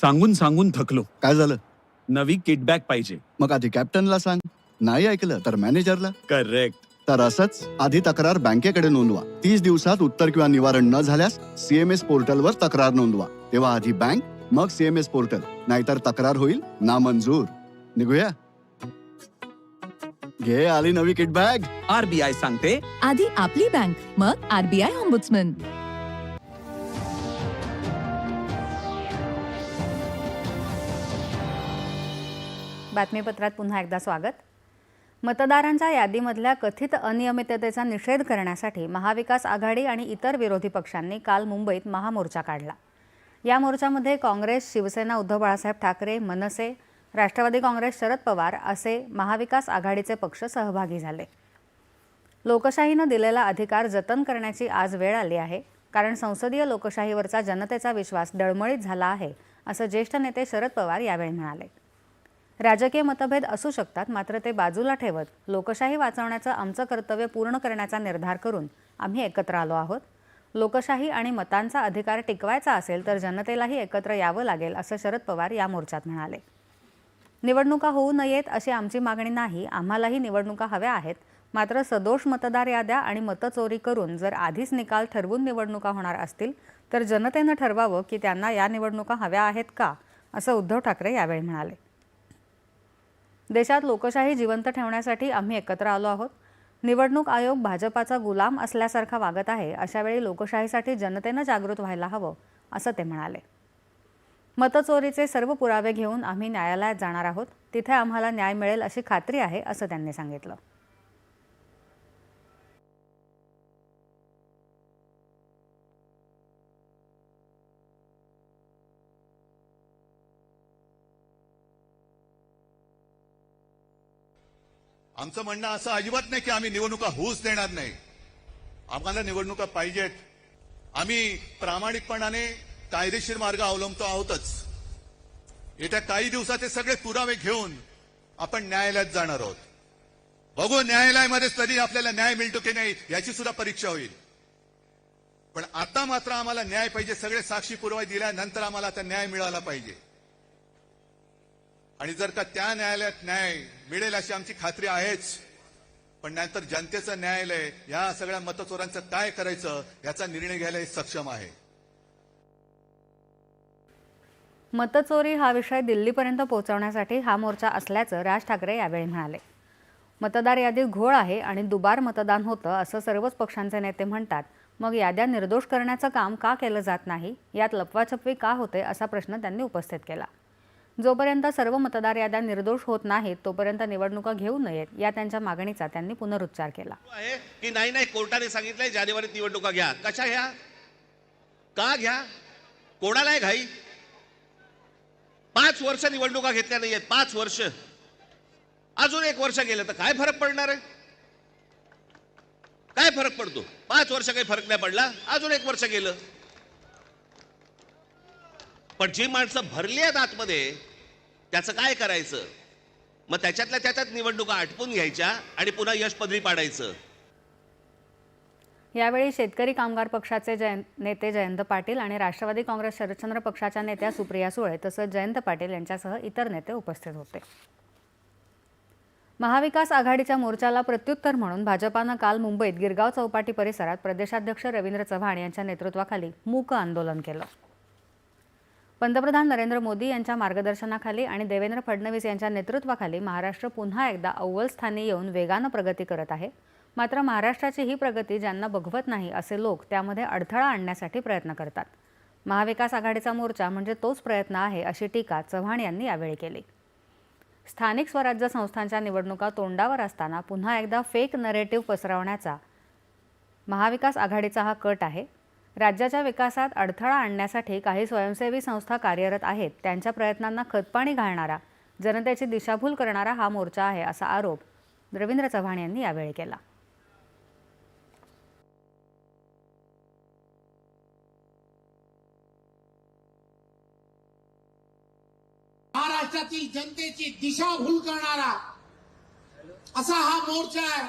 सांगून सांगून थकलो. काय झालं? नवी किटबॅक पाहिजे. मग आधी कॅप्टनला सांग. नाही ऐकलं तर मॅनेजरला. करेक्ट. तर असंच आधी तक्रार बँकेकडे नोंदवा. तीस दिवसात उत्तर किंवा निवारण न झाल्यास सीएमएस पोर्टलवर तक्रार नोंदवा. तेव्हा आधी बँक मग सीएमएस पोर्टल. नाहीतर तक्रार होईल नामंजूर. निघूया? घे आली नवी किट बॅग आरबीआय सांगते. आधी आपली बँक मग आरबीआय ऑम्बुड्समन. बातमीपत्रात पुन्हा एकदा स्वागत. मतदारांच्या यादीमधल्या कथित अनियमिततेचा निषेध करण्यासाठी महाविकास आघाडी आणि इतर विरोधी पक्षांनी काल मुंबईत महामोर्चा काढला. या मोर्चामध्ये काँग्रेस शिवसेना उद्धव बाळासाहेब ठाकरे मनसे राष्ट्रवादी काँग्रेस शरद पवार असे महाविकास आघाडीचे पक्ष सहभागी झाले. लोकशाहीनं दिलेला अधिकार जतन करण्याची आज वेळ आली आहे. कारण संसदीय लोकशाहीवरचा जनतेचा विश्वास डळमळीत झाला आहे असं ज्येष्ठ नेते शरद पवार यावेळी म्हणाले. राजकीय मतभेद असू शकतात मात्र ते बाजूला ठेवत लोकशाही वाचवण्याचं आमचं कर्तव्य पूर्ण करण्याचा निर्धार करून आम्ही एकत्र आलो आहोत. लोकशाही आणि मतांचा अधिकार टिकवायचा असेल तर जनतेलाही एकत्र यावं लागेल असं शरद पवार या मोर्चात म्हणाले. निवडणुका होऊ नयेत अशी आमची मागणी नाही आम्हालाही निवडणुका हव्या आहेत. मात्र सदोष मतदार याद्या आणि मतचोरी करून जर आधीच निकाल ठरवून निवडणुका होणार असतील तर जनतेनं ठरवावं की त्यांना या निवडणुका हव्या आहेत का असं उद्धव ठाकरे यावेळी म्हणाले. देशात लोकशाही जिवंत ठेवण्यासाठी आम्ही एकत्र आलो आहोत. निवडणूक आयोग भाजपाचा गुलाम असल्यासारखा वागत आहे. अशावेळी लोकशाहीसाठी जनतेनं जागृत व्हायला हवं असं ते म्हणाले. मतचोरीचे सर्व पुरावे घेऊन आम्ही न्यायालयात जाणार आहोत. तिथे आम्हाला न्याय मिळेल अशी खात्री आहे असं त्यांनी सांगितलं. आमचं म्हणणं असं अजिबात नाही की आम्ही निवडणुका होऊच देणार नाही. आम्हाला निवडणुका पाहिजेत. आम्ही प्रामाणिकपणाने कायदेशीर मार्ग अवलंबतो आहोतच. येत्या काही दिवसात हे सगळे पुरावे घेऊन आपण न्यायालयात जाणार आहोत. बघू न्यायालयामध्ये तरी आपल्याला न्याय मिळतो की नाही याची सुद्धा परीक्षा होईल. पण आता मात्र आम्हाला न्याय पाहिजे सगळे साक्षी पुरावे दिल्यानंतर आम्हाला आता न्याय मिळाला पाहिजे. आणि जर का त्या न्यायालयात न्याय मिळेल अशी आमची खात्री आहेच पण नंतर जनतेचं न्यायालय या सगळ्या मतचोरांचं काय करायचं याचा निर्णय घ्यायला सक्षम आहे. मतचोरी हा विषय दिल्लीपर्यंत पोहोचवण्यासाठी हा मोर्चा असल्याचं राज ठाकरे यावेळी म्हणाले. मतदार यादीत घोळ आहे आणि दुबार मतदान होतं असं सर्वच पक्षांचे नेते म्हणतात. मग याद्या निर्दोष करण्याचं काम का केलं जात नाही? यात लपवाछपवी का होते असा प्रश्न त्यांनी उपस्थित केला. जोपर्यंत सर्व मतदार याद्या निर्दोष होत नाहीत तोपर्यंत निवडणुका घेऊ नयेत या त्यांच्या मागणीचा त्यांनी पुनरुच्चार केला. आहे की नाही नाही कोर्टाने सांगितलंय जानेवारीत निवडणुका घ्या. कशा घ्या? का घ्या? कोणाला आहे घाई? पाच वर्ष निवडणुका घेतल्या नाहीयेत पाच वर्ष. अजून एक वर्ष गेलं तर काय फरक पडणार आहे? काय फरक पडतो? पाच वर्ष काही फरक नाही पडला अजून एक वर्ष गेलं. पण जी माणसं भरली आहेत आतमध्ये त्याचं काय करायचं? मग त्याच्यातल्या त्याच्यात निवडणुका आटपून घ्यायच्या आणि पुन्हा यश पदरी पाडायचं. यावेळी शेतकरी कामगार पक्षाचे जयंत नेते जयंत पाटील आणि राष्ट्रवादी काँग्रेस शरदचंद्र पक्षाच्या नेत्या सुप्रिया सुळे तसंच जयंत पाटील यांच्यासह इतर नेते उपस्थित होते. महाविकास आघाडीच्या मोर्चाला प्रत्युत्तर म्हणून भाजपानं काल मुंबईत गिरगाव चौपाटी परिसरात प्रदेशाध्यक्ष रवींद्र चव्हाण यांच्या नेतृत्वाखाली मूक आंदोलन केलं. पंतप्रधान नरेंद्र मोदी यांच्या मार्गदर्शनाखाली आणि देवेंद्र फडणवीस यांच्या नेतृत्वाखाली महाराष्ट्र पुन्हा एकदा अव्वल स्थानी येऊन वेगानं प्रगती करत आहे. मात्र महाराष्ट्राची ही प्रगती ज्यांना बघवत नाही असे लोक त्यामध्ये अडथळा आणण्यासाठी प्रयत्न करतात. महाविकास आघाडीचा मोर्चा म्हणजे तोच प्रयत्न आहे अशी टीका चव्हाण यांनी यावेळी केली. स्थानिक स्वराज्य संस्थांच्या निवडणुका तोंडावर असताना पुन्हा एकदा फेक नरेटिव्ह पसरवण्याचा महाविकास आघाडीचा हा कट आहे. राज्याच्या विकासात अडथळा आणण्यासाठी काही स्वयंसेवी संस्था कार्यरत आहेत. त्यांच्या प्रयत्नांना खतपाणी घालणारा जनतेची दिशाभूल करणारा हा मोर्चा आहे असा आरोप रवींद्र चव्हाण यांनी यावेळी केला. महाराष्ट्रातील जनतेची दिशाभूल करणारा असा हा मोर्चा आहे.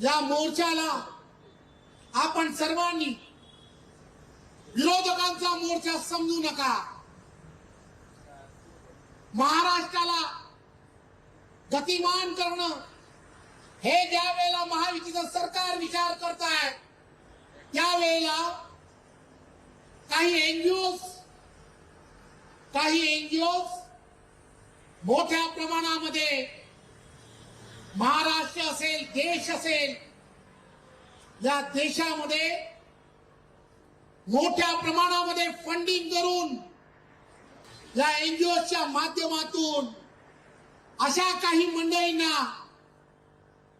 या मोर्चाला आपण सर्वांनी विरोधकांचा मोर्चा समजू नका. महाराष्ट्राला गतिमान करणं हे ज्या वेळेला महायुतीचं सरकार विचार करत आहे त्यावेळेला काही एनजीओ काही एनजीओ मोठ्या प्रमाणामध्ये महाराष्ट्र असेल देश असेल या देशामध्ये मोठ्या प्रमाणामध्ये फंडिंग करून या एनजीओच्या माध्यमातून अशा काही मंडळींना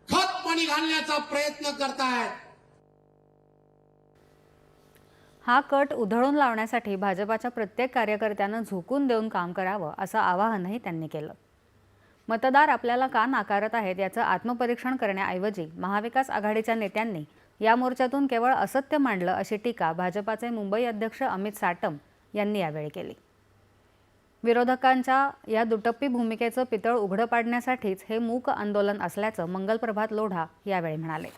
खत पाणी घालण्याचा प्रयत्न करतायत. हा कट उधळून लावण्यासाठी भाजपाच्या प्रत्येक कार्यकर्त्यानं झोकून देऊन काम करावं असं आवाहनही त्यांनी केलं. मतदार आपल्याला का नाकारत आहेत याचं आत्मपरीक्षण करण्याऐवजी महाविकास आघाडीच्या नेत्यांनी या मोर्चातून केवळ असत्य मांडलं अशी टीका भाजपाचे मुंबई अध्यक्ष अमित साटम यांनी यावेळी केली. विरोधकांच्या या दुटप्पी भूमिकेचं पितळ उघडं पाडण्यासाठीच हे मूक आंदोलन असल्याचं मंगलप्रभात लोढा यावेळी म्हणाले.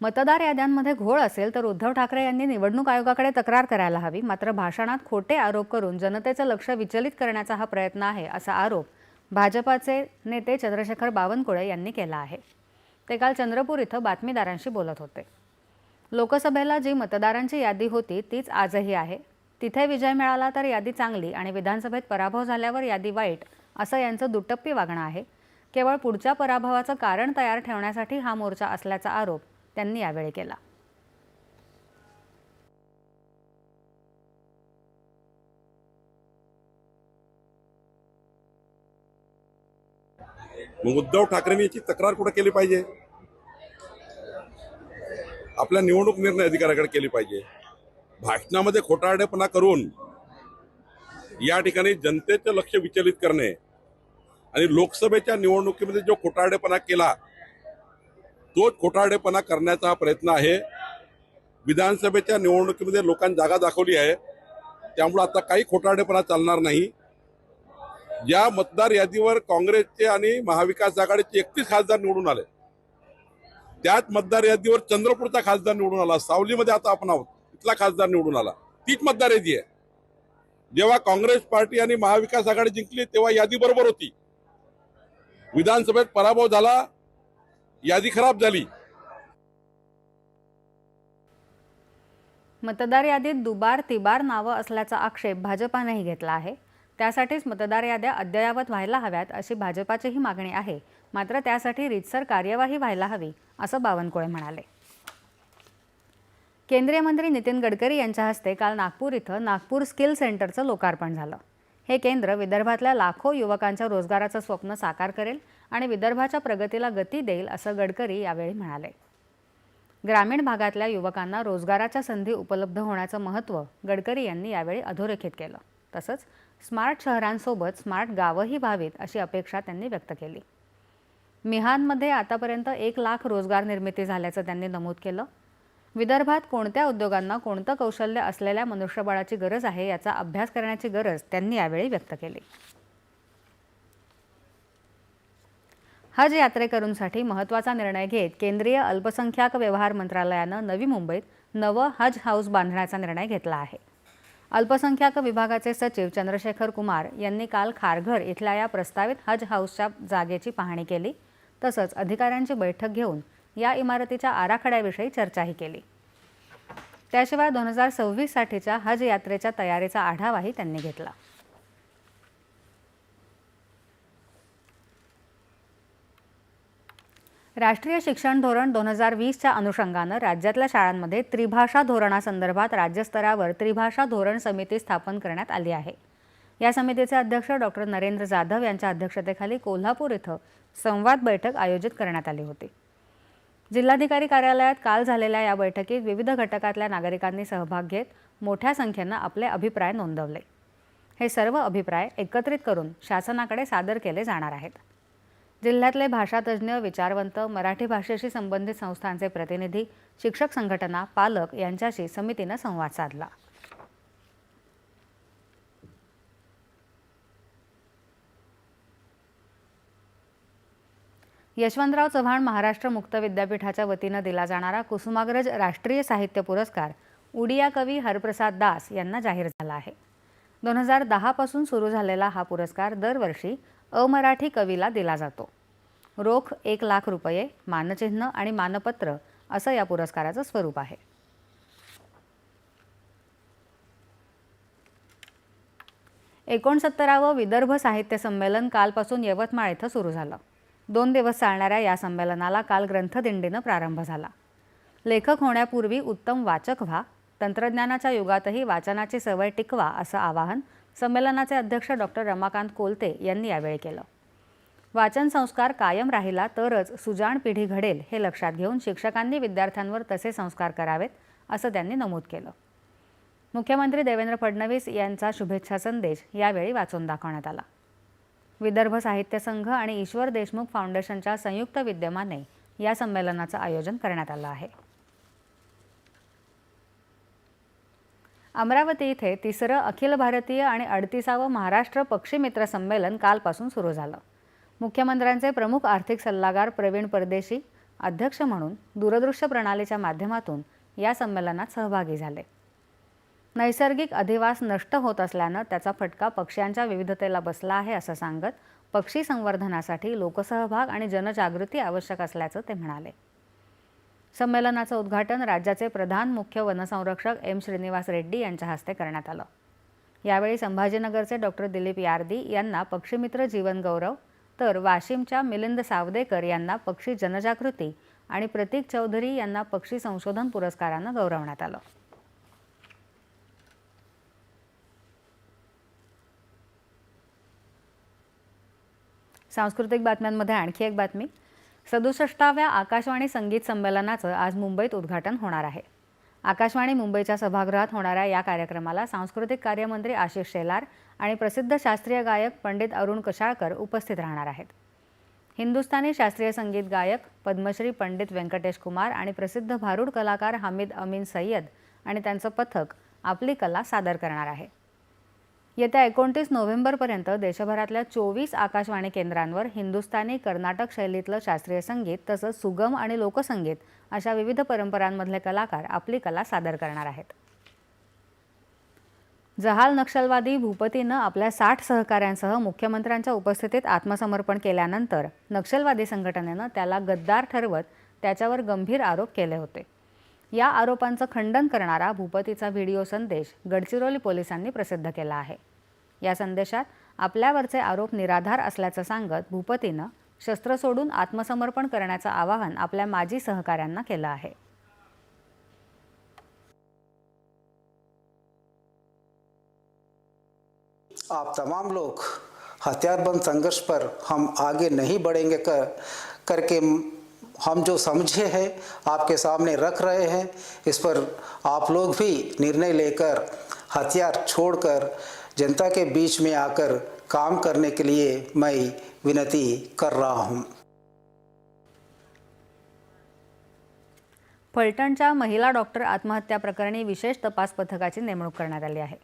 मतदार याद्यांमध्ये घोळ असेल तर उद्धव ठाकरे यांनी निवडणूक आयोगाकडे तक्रार करायला हवी मात्र भाषणात खोटे आरोप करून जनतेचं लक्ष विचलित करण्याचा हा प्रयत्न आहे असा आरोप भाजपाचे नेते चंद्रशेखर बावनकुळे यांनी केला आहे. ते काल चंद्रपूर इथं बातमीदारांशी बोलत होते. लोकसभेला जी मतदारांची यादी होती तीच आजही आहे. तिथे विजय मिळाला तर यादी चांगली आणि विधानसभेत पराभव झाल्यावर यादी वाईट असं यांचं दुटप्पी वागणं आहे. केवळ पुढच्या पराभवाचं कारण तयार ठेवण्यासाठी हा मोर्चा असल्याचा आरोप त्यांनी यावेळी केला. मग उद्धव ठाकरेंनी याची तक्रार कुठं केली पाहिजे? आपल्या निवडणूक निर्णय अधिकाऱ्याकडे केली पाहिजे. भाषणामध्ये खोटारडेपणा करून या ठिकाणी जनतेचं लक्ष विचलित करणे आणि लोकसभेच्या निवडणुकीमध्ये जो खोटारडेपणा केला तोच खोटारडेपणा करण्याचा प्रयत्न आहे. विधानसभेच्या निवडणुकीमध्ये लोकांनी जागा दाखवली आहे. त्यामुळे आता काही खोटारडेपणा चालणार नाही. या मतदार यादीवर काँग्रेसचे आणि महाविकास आघाडीचे एकतीस खासदार निवडून आले. त्याच मतदार यादीवर चंद्रपूरचा खासदार निवडून आला सावलीमध्ये आता आपण आहोत इथला खासदार निवडून आला. तीच मतदार यादी आहे. जेव्हा काँग्रेस पार्टी आणि महाविकास आघाडी जिंकली तेव्हा यादी बरोबर होती. विधानसभेत पराभव झाला यादी खराब झाली. मतदार यादीत दुबार तिबार नावं असल्याचा आक्षेप भाजपानेही घेतला आहे. त्यासाठीच मतदार याद्या अद्ययावत व्हायला हव्यात अशी भाजपाचीही मागणी आहे. मात्र त्यासाठी रीतसर कार्यवाही व्हायला हवी असं बावनकुळे म्हणाले. केंद्रीय मंत्री नितीन गडकरी यांच्या हस्ते काल नागपूर इथं नागपूर स्किल सेंटरचं लोकार्पण झालं. हे केंद्र विदर्भातल्या लाखो युवकांच्या रोजगाराचं स्वप्न साकार करेल आणि विदर्भाच्या प्रगतीला गती देईल असं गडकरी यावेळी म्हणाले. ग्रामीण भागातल्या युवकांना रोजगाराच्या संधी उपलब्ध होण्याचं महत्त्व गडकरी यांनी यावेळी अधोरेखित केलं. तसंच स्मार्ट शहरांसोबत स्मार्ट गावंही व्हावीत अशी अपेक्षा त्यांनी व्यक्त केली. मिहानमध्ये आतापर्यंत एक लाख रोजगार निर्मिती झाल्याचं त्यांनी नमूद केलं. विदर्भात कोणत्या उद्योगांना कोणतं कौशल्य असलेल्या मनुष्यबळाची गरज आहे याचा अभ्यास करण्याची गरज त्यांनी यावेळी व्यक्त केली. हज यात्रेकरूंसाठी महत्त्वाचा निर्णय घेत केंद्रीय अल्पसंख्याक व्यवहार मंत्रालयानं नवी मुंबईत नवं हज हाऊस बांधण्याचा निर्णय घेतला आहे. अल्पसंख्याक विभागाचे सचिव चंद्रशेखर कुमार यांनी काल खारघर इथल्या या प्रस्तावित हज हाऊसच्या जागेची पाहणी केली. तसंच अधिकाऱ्यांची बैठक घेऊन या इमारतीच्या आराखड्याविषयी चर्चाही केली. त्याशिवाय दोन हजार सव्वीससाठीच्या हज यात्रेच्या तयारीचा आढावाही त्यांनी घेतला. राष्ट्रीय शिक्षण धोरण दोन हजार वीसच्या अनुषंगानं राज्यातल्या शाळांमध्ये त्रिभाषा धोरणासंदर्भात राज्यस्तरावर त्रिभाषा धोरण समिती स्थापन करण्यात आली आहे. या समितीचे अध्यक्ष डॉक्टर नरेंद्र जाधव यांच्या अध्यक्षतेखाली कोल्हापूर इथं संवाद बैठक आयोजित करण्यात आली होती. जिल्हाधिकारी कार्यालयात काल झालेल्या या बैठकीत विविध घटकातल्या नागरिकांनी सहभाग घेत मोठ्या संख्येनं आपले अभिप्राय नोंदवले. हे सर्व अभिप्राय एकत्रित करून शासनाकडे सादर केले जाणार आहेत. जिल्ह्यातले भाषातज्ज्ञ विचारवंत मराठी भाषेशी संबंधित संस्थांचे प्रतिनिधी शिक्षक संघटना पालक यांच्याशी समितीनं संवाद साधला. यशवंतराव चव्हाण महाराष्ट्र मुक्त विद्यापीठाच्या वतीनं दिला जाणारा कुसुमाग्रज राष्ट्रीय साहित्य पुरस्कार उडिया कवी हरप्रसाद दास यांना जाहीर झाला आहे. दोन हजार दहापासून सुरू झालेला हा पुरस्कार दरवर्षी अमराठी कवीला दिला जातो. रोख एक लाख रुपये मानचिन्ह आणि मानपत्र असं या पुरस्काराचं स्वरूप आहे. एकोणसत्तरावं विदर्भ साहित्य संमेलन कालपासून यवतमाळ इथं सुरू झालं. दोन दिवस चालणाऱ्या या संमेलनाला काल ग्रंथदिंडीनं प्रारंभ झाला. लेखक होण्यापूर्वी उत्तम वाचक व्हा तंत्रज्ञानाच्या युगातही वाचनाची सवय टिकवा असं आवाहन संमेलनाचे अध्यक्ष डॉक्टर रमाकांत कोलते यांनी यावेळी केलं. वाचन संस्कार कायम राहिला तरच सुजाण पिढी घडेल हे लक्षात घेऊन शिक्षकांनी विद्यार्थ्यांवर तसे संस्कार करावेत असं त्यांनी नमूद केलं. मुख्यमंत्री देवेंद्र फडणवीस यांचा शुभेच्छा संदेश यावेळी वाचून दाखवण्यात आला. विदर्भ साहित्य संघ आणि ईश्वर देशमुख फाउंडेशनच्या संयुक्त विद्यमाने या संमेलनाचं आयोजन करण्यात आलं आहे. अमरावती इथे तिसरं अखिल भारतीय आणि अडतीसावं महाराष्ट्र पक्षी मित्र संमेलन कालपासून सुरू झालं. मुख्यमंत्र्यांचे प्रमुख आर्थिक सल्लागार प्रवीण परदेशी अध्यक्ष म्हणून दूरदृश्य प्रणालीच्या माध्यमातून या संमेलनात सहभागी झाले. नैसर्गिक अधिवास नष्ट होत असल्यानं त्याचा फटका पक्ष्यांच्या विविधतेला बसला आहे असं सांगत पक्षी संवर्धनासाठी लोकसहभाग आणि जनजागृती आवश्यक असल्याचं ते म्हणाले. संमेलनाचं उद्घाटन राज्याचे प्रधान मुख्य वनसंरक्षक एम श्रीनिवास रेड्डी यांच्या हस्ते करण्यात आलं. यावेळी संभाजीनगरचे डॉक्टर दिलीप यार्दी यांना पक्षीमित्र जीवन गौरव तर वाशिमच्या मिलिंद सावदेकर यांना पक्षी जनजागृती आणि प्रतीक चौधरी यांना पक्षी संशोधन पुरस्कारानं गौरवण्यात आलं. सांस्कृतिक बातम्यांमध्ये आणखी एक बातमी. सदुसष्टाव्या आकाशवाणी संगीत संमेलनाचं आज मुंबईत उद्घाटन होणार आहे. आकाशवाणी मुंबईच्या सभागृहात होणाऱ्या या कार्यक्रमाला सांस्कृतिक कार्यमंत्री आशिष शेलार आणि प्रसिद्ध शास्त्रीय गायक पंडित अरुण कशाळकर उपस्थित राहणार आहेत. हिंदुस्थानी शास्त्रीय संगीत गायक पद्मश्री पंडित व्यंकटेश कुमार आणि प्रसिद्ध भारूड कलाकार हामिद अमीन सय्यद आणि त्यांचं पथक आपली कला सादर करणार आहे. येत्या एकोणतीस नोव्हेंबरपर्यंत देशभरातल्या चोवीस आकाशवाणी केंद्रांवर हिंदुस्थानी कर्नाटक शैलीतलं शास्त्रीय संगीत तसंच सुगम आणि लोकसंगीत अशा विविध परंपरांमधले कलाकार आपली कला सादर करणार आहेत. जहाल नक्षलवादी भूपतीनं आपल्या साठ सहकाऱ्यांसह मुख्यमंत्र्यांच्या उपस्थितीत आत्मसमर्पण केल्यानंतर नक्षलवादी संघटनेनं त्याला गद्दार ठरवत त्याच्यावर गंभीर आरोप केले होते. या आरोपांचं खंडन करणारा भूपतीचा व्हिडिओ संदेश गडचिरोली पोलिसांनी प्रसिद्ध केला आहे. या संदेशात आपल्यावरचे आरोप निराधार असल्याचं सांगत भूपतीनं शस्त्र सोडून आत्मसमर्पण करण्याचं आवाहन आपल्या माजी सहकाऱ्यांना केलं आहे. आप तमाम लोग हथियारबंद संघर्ष पर हम आगे नहीं बढ़ेंगे कर करके हम जो समझे हैं आपके सामने रख रहे हैं इस पर आप लोग भी निर्णय लेकर हथियार छोड़कर जनता के बीच में आकर काम करने के लिए मैं विनती कर रहा हूँ। फलटणच्या महिला डॉक्टर आत्महत्या प्रकरणी विशेष तपास पथकाची नेमणूक करण्यात आली आहे.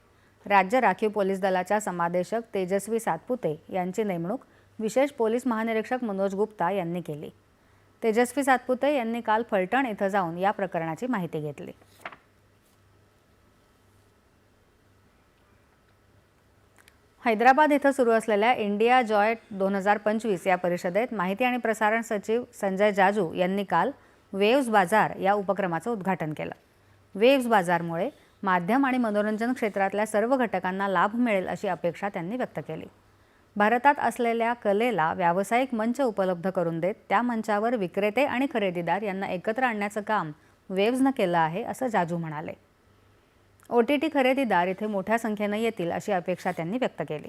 राज्य राखीव पोलीस दलाच्या समादेशक तेजस्वी सातपुते यांची नेमणूक विशेष पोलीस महानिरीक्षक मनोज गुप्ता यांनी केली. तेजस्वी सातपुते यांनी काल फलटण इथं जाऊन या प्रकरणाची माहिती घेतली. हैदराबाद इथं सुरू असलेल्या इंडिया जॉय दोन हजार पंचवीस या परिषदेत माहिती आणि प्रसारण सचिव संजय जाजू यांनी काल वेव्ज बाजार या उपक्रमाचं उद्घाटन केलं. वेव्ज बाजारमुळे माध्यम आणि मनोरंजन क्षेत्रातल्या सर्व घटकांना लाभ मिळेल अशी अपेक्षा त्यांनी व्यक्त केली. भारतात असलेल्या कलेला व्यावसायिक मंच उपलब्ध करून देत त्या मंचावर विक्रेते आणि खरेदीदार यांना एकत्र आणण्याचं काम वेव्जनं केलं आहे असं जाजू म्हणाले. ओ टी टी खरेदीदार इथे मोठ्या संख्येनं येतील अशी अपेक्षा त्यांनी व्यक्त केली.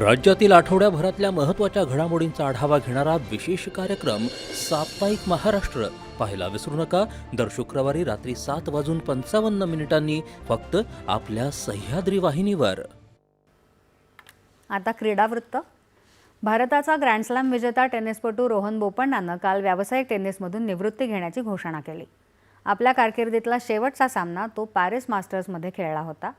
राज्यातील आठवड्याभरातल्या महत्त्वाच्या घडामोडींचा आढावा घेणारा विशेष कार्यक्रम साप्ताहिक महाराष्ट्र. पाहायला विसरू नका. दर शुक्रवारी रात्री सात वाजून पंचावन्न मिनिटांनी फक्त आपल्या सह्याद्री वाहिनीवर. आता क्रीडावृत्त. भारताचा ग्रँडस्लॅम विजेता टेनिसपटू रोहन बोपण्णानं काल व्यावसायिक टेनिसमधून निवृत्ती घेण्याची घोषणा केली. आपल्या कारकिर्दीतला शेवटचा सामना तो पॅरिस मास्टर्समध्ये खेळला होता.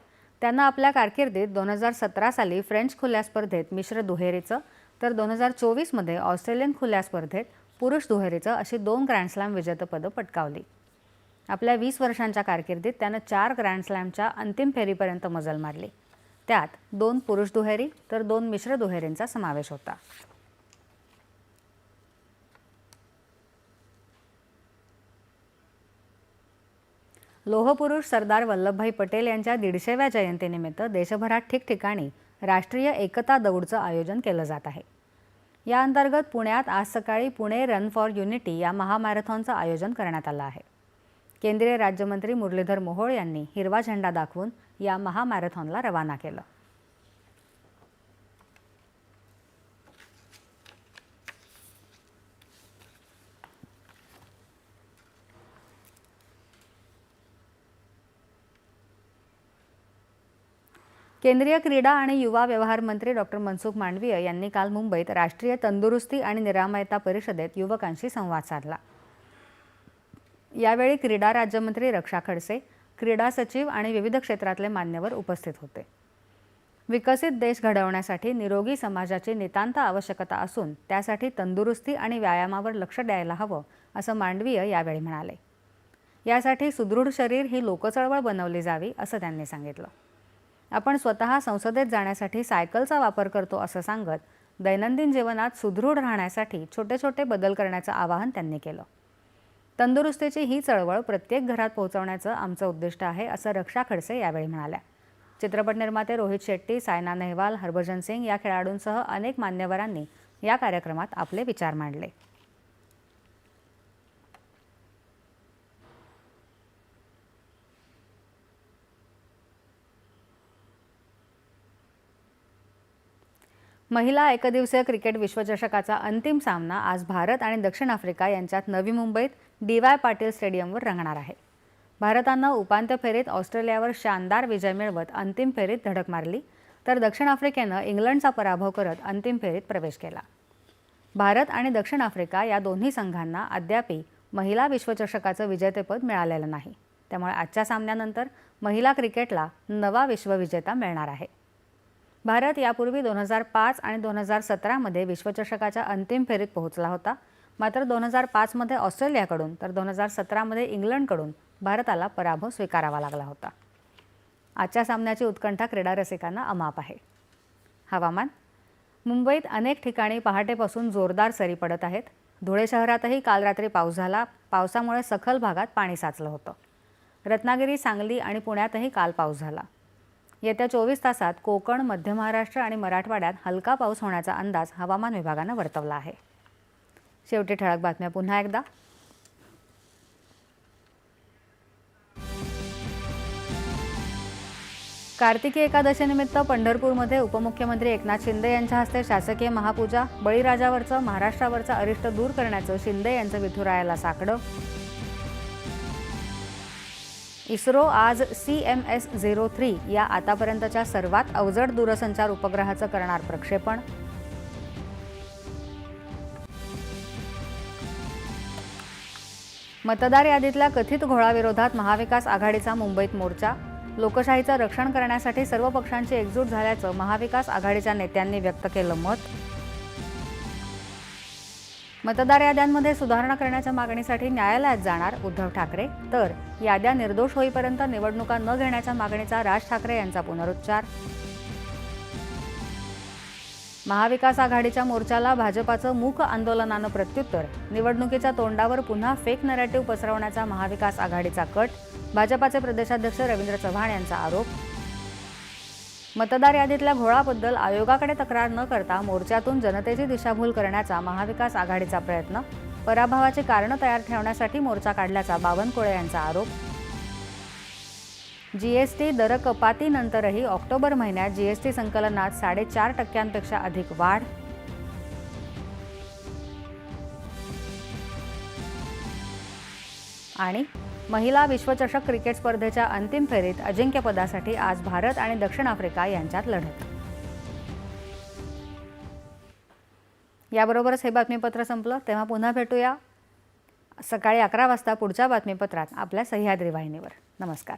त्यानं आपल्या कारकिर्दीत दोन हजार सतरा साली फ्रेंच खुल्या स्पर्धेत मिश्र दुहेरीचं तर दोन हजार चोवीसमध्ये ऑस्ट्रेलियन खुल्या स्पर्धेत पुरुष दुहेरीचं अशी दोन ग्रँडस्लॅम विजेतेपदं पटकावली. आपल्या वीस वर्षांच्या कारकिर्दीत त्यानं चार ग्रँडस्लॅमच्या अंतिम फेरीपर्यंत मजल मारली. त्यात दोन पुरुष दुहेरी तर दोन मिश्र दुहेरींचा समावेश होता. लोहपुरुष सरदार वल्लभभाई पटेल यांच्या दीडशेव्या जयंतीनिमित्त देशभरात ठिकठिकाणी राष्ट्रीय एकता दौडचं आयोजन केलं जात आहे. या अंतर्गत पुण्यात आज सकाळी पुणे रन फॉर युनिटी या महामॅरेथॉनचं आयोजन करण्यात आलं आहे. केंद्रीय राज्यमंत्री मुरलीधर मोहोळ यांनी हिरवा झेंडा दाखवून या महामॅरेथॉनला रवाना केलं. केंद्रीय क्रीडा आणि युवा व्यवहार मंत्री डॉक्टर मनसुख मांडवीय यांनी काल मुंबईत राष्ट्रीय तंदुरुस्ती आणि निरामयता परिषदेत युवकांशी संवाद साधला. यावेळी क्रीडा राज्यमंत्री रक्षा खडसे क्रीडा सचिव आणि विविध क्षेत्रातले मान्यवर उपस्थित होते. विकसित देश घडवण्यासाठी निरोगी समाजाची नितांत आवश्यकता असून त्यासाठी तंदुरुस्ती आणि व्यायामावर लक्ष द्यायला हवं असं मांडवीय यावेळी म्हणाले. यासाठी सुदृढ शरीर ही लोकचळवळ बनवली जावी असं त्यांनी सांगितलं. आपण स्वतः संसदेत जाण्यासाठी सायकलचा वापर करतो असं सांगत दैनंदिन जीवनात सुदृढ राहण्यासाठी छोटे छोटे बदल करण्याचं आवाहन त्यांनी केलं. तंदुरुस्तीची ही चळवळ प्रत्येक घरात पोहोचवण्याचं आमचं उद्दिष्ट आहे असं रक्षा खडसे यावेळी म्हणाल्या. चित्रपट निर्माते रोहित शेट्टी सायना नेहवाल हरभजन सिंग या खेळाडूंसह अनेक मान्यवरांनी या कार्यक्रमात आपले विचार मांडले. महिला एकदिवसीय क्रिकेट विश्वचषकाचा अंतिम सामना आज भारत आणि दक्षिण आफ्रिका यांच्यात नवी मुंबईत डी वाय पाटील स्टेडियमवर रंगणार आहे. भारतानं उपांत्य फेरीत ऑस्ट्रेलियावर शानदार विजय मिळवत अंतिम फेरीत धडक मारली तर दक्षिण आफ्रिकेनं इंग्लंडचा पराभव करत अंतिम फेरीत प्रवेश केला. भारत आणि दक्षिण आफ्रिका या दोन्ही संघांना अद्यापी महिला विश्वचषकाचं विजेतेपद मिळालेलं नाही. त्यामुळे आजच्या सामन्यानंतर महिला क्रिकेटला नवा विश्वविजेता मिळणार आहे. भारत यापूर्वी दोन हजार पाच आणि दोन हजार सतरामध्ये विश्वचषकाच्या अंतिम फेरीत पोहोचला होता. मात्र दोन हजार पाचमध्ये ऑस्ट्रेलियाकडून तर दोन हजार सतरामध्ये इंग्लंडकडून भारताला पराभव स्वीकारावा लागला होता. आजच्या सामन्याची उत्कंठा क्रीडा रसिकांना अमाप आहे. हवामान. मुंबईत अनेक ठिकाणी पहाटेपासून जोरदार सरी पडत आहेत. धुळे शहरातही काल रात्री पाऊस झाला. पावसामुळे सखल भागात पाणी साचलं होतं. रत्नागिरी सांगली आणि पुण्यातही काल पाऊस झाला. येत्या चोवीस तासात कोकण मध्य महाराष्ट्र आणि मराठवाड्यात हलका पाऊस होण्याचा अंदाज हवामान विभागानं वर्तवला आहे. शेवटी ठळक बातम्या पुन्हा एकदा. कार्तिकी एकादशीनिमित्त पंढरपूरमध्ये उपमुख्यमंत्री एकनाथ शिंदे यांच्या हस्ते शासकीय महापूजा बळीराजावरचं महाराष्ट्रावरचं अरिष्ट दूर करण्याचं शिंदे यांचं विठुरायाला साकडं. इस्रो आज C M S zero three या आतापर्यंतच्या सर्वात अवजड दूरसंचार उपग्रहाचं करणार प्रक्षेपण. मतदार यादीतल्या कथित घोळाविरोधात महाविकास आघाडीचा मुंबईत मोर्चा. लोकशाहीचं रक्षण करण्यासाठी सर्व पक्षांची एकजूट झाल्याचं महाविकास आघाडीच्या नेत्यांनी व्यक्त केलं मत. मतदार याद्यांमध्ये सुधारणा करण्याच्या मागणीसाठी न्यायालयात जाणार उद्धव ठाकरे. तर याद्या निर्दोष होईपर्यंत निवडणुका न घेण्याच्या मागणीचा राज ठाकरे यांचा पुनरुच्चार. महाविकास आघाडीच्या मोर्चाला भाजपाचं मूक आंदोलनानं प्रत्युत्तर. निवडणुकीच्या तोंडावर पुन्हा फेक नरेटिव्ह पसरवण्याचा महाविकास आघाडीचा कट. भाजपाचे प्रदेशाध्यक्ष रवींद्र चव्हाण यांचा आरोप. मतदार यादीतल्या घोळाबद्दल आयोगाकडे तक्रार न करता मोर्चातून जनतेची दिशाभूल करण्याचा महाविकास आघाडीचा प्रयत्न. पराभवाची कारणं तयार ठेवण्यासाठी मोर्चा काढल्याचा बावनकुळे यांचा आरोप. जी एस टी दर कपातीनंतरही ऑक्टोबर महिन्यात जी एस टी संकलनात साडेचार टक्क्यांपेक्षा अधिक वाढ. आणि महिला विश्वचषक क्रिकेट स्पर्धेच्या अंतिम फेरीत अजिंक्यपदासाठी आज भारत आणि दक्षिण आफ्रिका यांच्यात लढत. याबरोबरच हे बातमीपत्र संपलं. तेव्हा पुन्हा भेटूया. सकाळी अकरा वाजता पुढच्या बातमीपत्रात आपल्या सह्याद्री वाहिनीवर. नमस्कार.